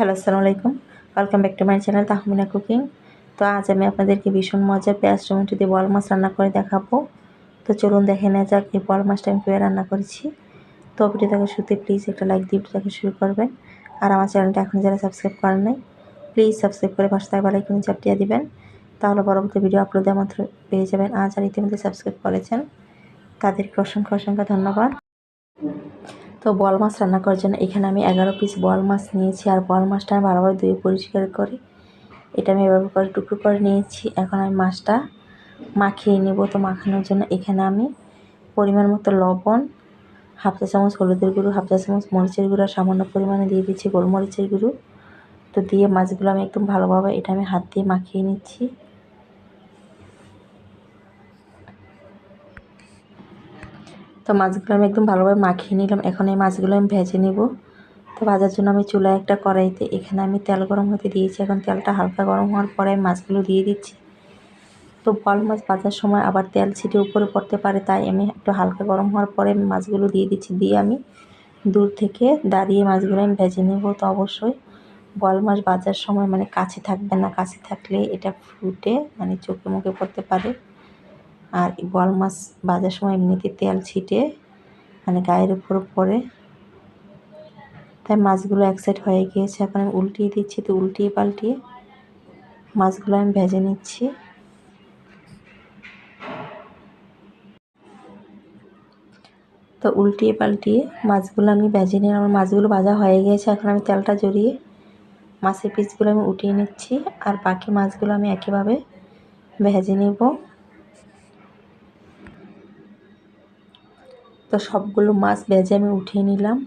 Hello, আসসালামু আলাইকুম। Welcome back to my channel Tahmina cooking তো আজ আমি আপনাদেরকে ভীষণ মজার পেঁয়াজ, টমেটো দিয়ে বল মাছ রান্না করে দেখাবো। তো চলুন দেখে নেওয়া যাক, এই বল মাছটা আমি কীভাবে রান্না করেছি। তো ভিডিওটাকে শুতে প্লিজ একটা লাইক দিয়ে ভিডিওটাকে শুরু করবেন। আর আমার চ্যানেলটা এখন যারা সাবস্ক্রাইব করেন নাই প্লিজ সাবস্ক্রাইব করে পাশে থাকা বেলাইকন চাপটিয়ে দিবেন। তাহলে পরবর্তী ভিডিও আপলোড দেওয়া মাত্র পেয়ে যাবেন। আজ আর ইতিমধ্যে সাবস্ক্রাইব করেছেন। তাদেরকে অসংখ্য অসংখ্য ধন্যবাদ। তো বল মাছ রান্না করার জন্য এখানে আমি এগারো পিস বল মাছ নিয়েছি আর বল মাছটা আমি ভালোভাবে ধুয়ে পরিষ্কার করে। এটা আমি এভাবে করে টুকরো করে নিয়েছি। এখন আমি মাছটা মাখিয়ে নেব। তো মাখানোর জন্য এখানে আমি পরিমাণ মতো লবণ, হাফ চা চামচ হলুদের গুঁড়ো, হাফ চা চামচ মরিচের গুঁড়ো সামান্য পরিমাণে দিয়ে দিচ্ছি গোলমরিচের গুঁড়ো। তো দিয়ে মাছগুলো আমি একদম ভালোভাবে এটা আমি হাত দিয়ে মাখিয়ে নিচ্ছি। তো মাছগুলো আমি একদম ভালোভাবে মাখিয়ে নিলাম। এখন এই মাছগুলো আমি ভেজে নেব। তো ভাজার জন্য আমি চুলায় একটা কড়াইতে এখানে আমি তেল গরম হতে দিয়েছি। এখন তেলটা হালকা গরম হওয়ার পরে আমি মাছগুলো দিয়ে দিচ্ছি। তো বল মাছ ভাজার সময় আবার তেল ছিটে উপরে পড়তে পারে, তাই আমি একটু হালকা গরম হওয়ার পরে মাছগুলো দিয়ে দিচ্ছি। দিয়ে আমি দূর থেকে দাঁড়িয়ে মাছগুলো আমি ভেজে নেব। তো অবশ্যই বল মাছ ভাজার সময় মানে কাছে থাকবে না। কাছে থাকলে এটা ফুটে মানে চোখে মুখে পড়তে পারে। আর বল মাছ ভাজার সময় এমনিতে তেল ছিটে মানে গায়ের উপর পড়ে। তাই মাছগুলো এক সাইড হয়ে গিয়েছে, এখন আমি উল্টিয়ে দিচ্ছি, তো উল্টিয়ে পাল্টিয়ে মাছগুলো আমি ভেজে নিচ্ছি। তো উল্টিয়ে পাল্টিয়ে মাছগুলো আমি ভেজে নিয়ে আমার মাছগুলো ভাজা হয়ে গিয়েছে, এখন আমি তেলটা জড়িয়ে মাছের পিসগুলো আমি উঠিয়ে নিচ্ছি, আর বাকি মাছগুলো আমি একইভাবে ভেজে নেব। তো সবগুলো মাছ ভেজে আমি উঠিয়ে নিলাম।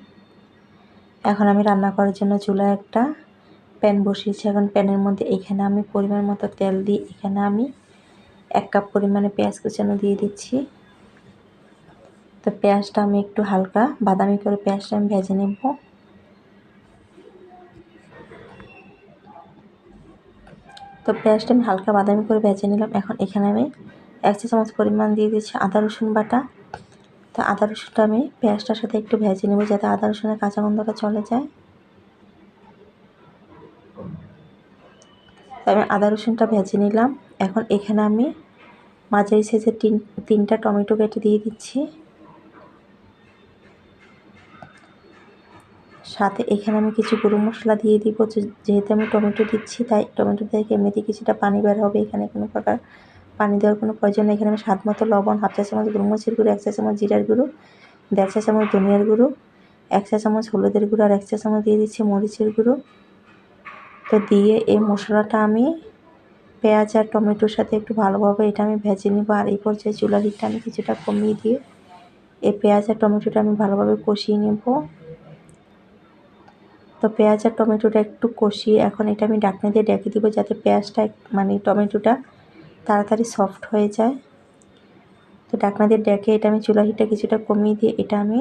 এখন আমি রান্না করার জন্য চুলায় একটা প্যান বসিয়েছি। এখন প্যানের মধ্যে এখানে আমি পরিমাণ মতো তেল দিই এখানে আমি এক কাপ পরিমাণে পেঁয়াজ কুচানো দিয়ে দিচ্ছি। তো পেঁয়াজটা আমি একটু হালকা বাদামি করে পেঁয়াজটা আমি ভেজে নেব। তো পেঁয়াজটা আমি হালকা বাদামি করে ভেজে নিলাম। এখন এখানে আমি এক চা চামচ পরিমাণ দিয়ে দিচ্ছি আদা রসুন বাটা। তো আদা রসুনটা আমি পেঁয়াজটার সাথে একটু ভেজে নেব যাতে আদা রসুনের কাঁচা গন্ধটা চলে যায়। তো আমি আদা রসুনটা ভেজে নিলাম। এখন এখানে আমি মাঝারি সাইজের তিন, তিনটা টমেটো কেটে দিয়ে দিচ্ছি। সাথে এখানে আমি কিছু গরম মশলা দিয়ে দিব। যেহেতু আমি টমেটো দিচ্ছি, তাই টমেটো থেকে এমনিতে কিছুটা পানি বের হবে। এখানে কোনো প্রকার পানি দেওয়ার কোনো প্রয়োজন নেই। এখানে আমি স্বাদ মতো লবণ, হাফ চা চামচ গোলমরিচের গুঁড়ো, এক চা চামচ জিরার গুঁড়ো, দেড় চা চামচ ধনিয়ার গুঁড়ো, এক চা চামচ হলুদের গুঁড়ো আর এক চা চামচ দিয়ে দিচ্ছি মরিচের গুঁড়ো। তো দিয়ে এই মশলাটা আমি পেঁয়াজ আর টমেটোর সাথে একটু ভালোভাবে এটা আমি ভেজে নিব আর এই পর্যায়ে চুলার হিটটা আমি কিছুটা কমিয়ে দিয়ে এই পেঁয়াজ আর টমেটোটা আমি ভালোভাবে কষিয়ে নেব। তো পেঁয়াজ আর টমেটোটা একটু কষিয়ে এখন এটা আমি ডাকনা দিয়ে ডেকে দিব যাতে পেঁয়াজটা মানে টমেটোটা তাড়াতাড়ি সফট হয়ে যায়। তো ডাকনা দিয়ে ডেকে, এটা আমি চুলা হিটটা কিছুটা কমিয়ে দিয়ে, এটা আমি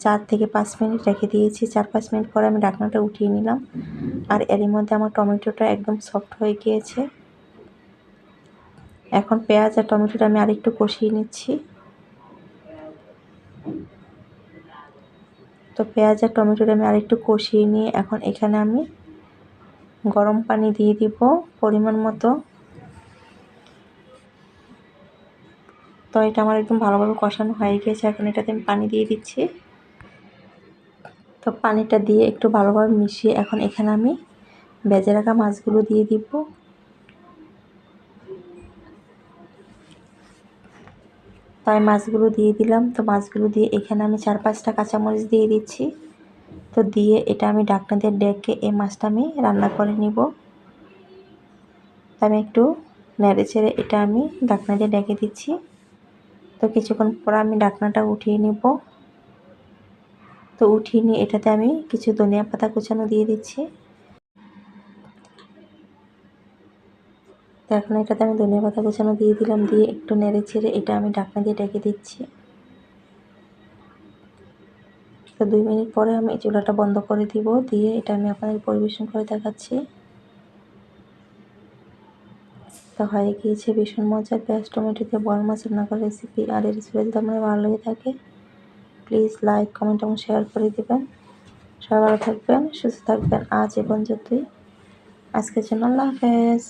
চার থেকে পাঁচ মিনিট রেখে দিয়েছি। চার পাঁচ মিনিট পরে আমি ডাকনাটা উঠিয়ে নিলাম। আর এরই মধ্যে আমার টমেটোটা একদম সফট হয়ে গিয়েছে। এখন পেঁয়াজ আর টমেটোটা আমি আরেকটু কষিয়ে নিচ্ছি। তো পেঁয়াজ আর টমেটোটা আমি আরেকটু কষিয়ে নিয়ে এখন এখানে আমি গরম পানি দিয়ে দিব পরিমাণ মতো। তো এটা আমার একদম ভালোভাবে কষানো হয়ে গিয়েছে এখন এটাতে আমি পানি দিয়ে দিচ্ছি। তো পানিটা দিয়ে একটু ভালোভাবে মিশিয়ে এখন এখানে আমি বেজে রাখা মাছগুলো দিয়ে দিব। তাই মাছগুলো দিয়ে দিলাম। তো মাছগুলো দিয়ে এখানে আমি চার পাঁচটা কাঁচামরিচ দিয়ে দিচ্ছি। তো দিয়ে এটা আমি ডাকনা দিয়ে ডেকে এই মাছটা আমি রান্না করে নিব। আমি একটু নেড়ে ছেড়ে এটা আমি ডাকনা দিয়ে ডেকে দিচ্ছি। তো কিছুক্ষণ পর আমি ডাকনাটা উঠিয়ে নিব। তো উঠিয়ে নিয়ে এটাতে আমি কিছু ধনিয়া পাতা কুচানো দিয়ে দিচ্ছি। এখন এটাতে আমি ধনিয়া পাতা কুচানো দিয়ে দিলাম, দিয়ে একটু নেড়ে ছেড়ে এটা আমি ডাকনা দিয়ে ডেকে দিচ্ছি। তো দুই মিনিট পরে আমি চুলাটা বন্ধ করে দিব, দিয়ে এটা আমি আপনাদের পরিবেশন করে দেখাচ্ছি। তো হয়ে গিয়েছে। ভীষণ মজার পেঁয়াজ টমেটো দিয়ে বল মাছ রান্না করার রেসিপি আর এই রেসিপি যদি আপনার ভালো লেগে থাকে প্লিজ লাইক কমেন্ট এবং শেয়ার করে দেবেন। সবাই ভালো থাকবেন, সুস্থ থাকবেন। আজ এবং যতই আজকের জন্য আল্লাহ হাফেজ।